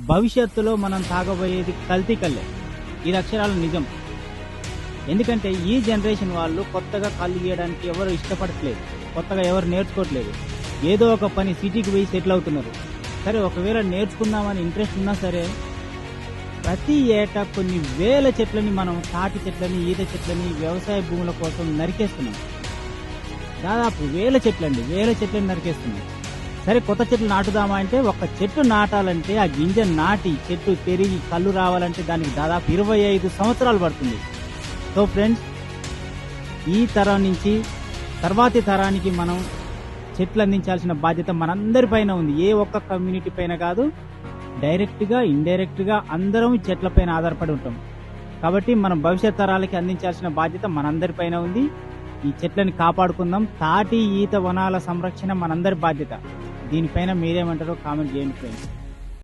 భవిష్యత్తులో మనం తాగబోయేది కల్తీ కల్లే. ఇది అక్షరాలు నిజం. ఎందుకంటే ఈ జనరేషన్ వాళ్ళు కొత్తగా కళ్ళు గీయడానికి ఎవరు ఇష్టపడట్లేదు. కొత్తగా ఎవరు నేర్చుకోవట్లేదు. ఏదో ఒక పని సిటీకి పోయి సెటిల్ అవుతున్నారు. సరే ఒకవేళ నేర్చుకుందామని ఇంట్రెస్ట్ ఉన్నా సరే ప్రతి ఏటా కొన్ని వేల చెట్లని మనం తాటి చెట్లని ఈత చెట్లని వ్యవసాయ భూముల కోసం నరికేస్తున్నాం. దాదాపు వేల చెట్లండి వేల చెట్లను నరికేస్తున్నాం. సరే కొత్త చెట్లు నాటుదామా అంటే ఒక చెట్టు నాటాలంటే ఆ గింజ నాటి చెట్టు పెరిగి కళ్ళు రావాలంటే దానికి దాదాపు ఇరవై ఐదు సంవత్సరాలు పడుతుంది. సో ఫ్రెండ్స్ ఈ తరం నుంచి తర్వాతి తరానికి మనం చెట్లు అందించాల్సిన బాధ్యత మనందరి పైన ఉంది. ఏ ఒక్క కమ్యూనిటీ పైన కాదు డైరెక్ట్గా ఇండైరెక్ట్గా అందరం చెట్లపైన ఆధారపడి ఉంటాం. కాబట్టి మనం భవిష్యత్ తరాలకి అందించాల్సిన బాధ్యత మనందరి పైన ఉంది. ఈ చెట్లను కాపాడుకుందాం. తాటి ఈత వనాల సంరక్షణ మనందరి బాధ్యత. దీనిపైన మీరేమంటారో కామెంట్ చేయండి ఫ్రెండ్స్.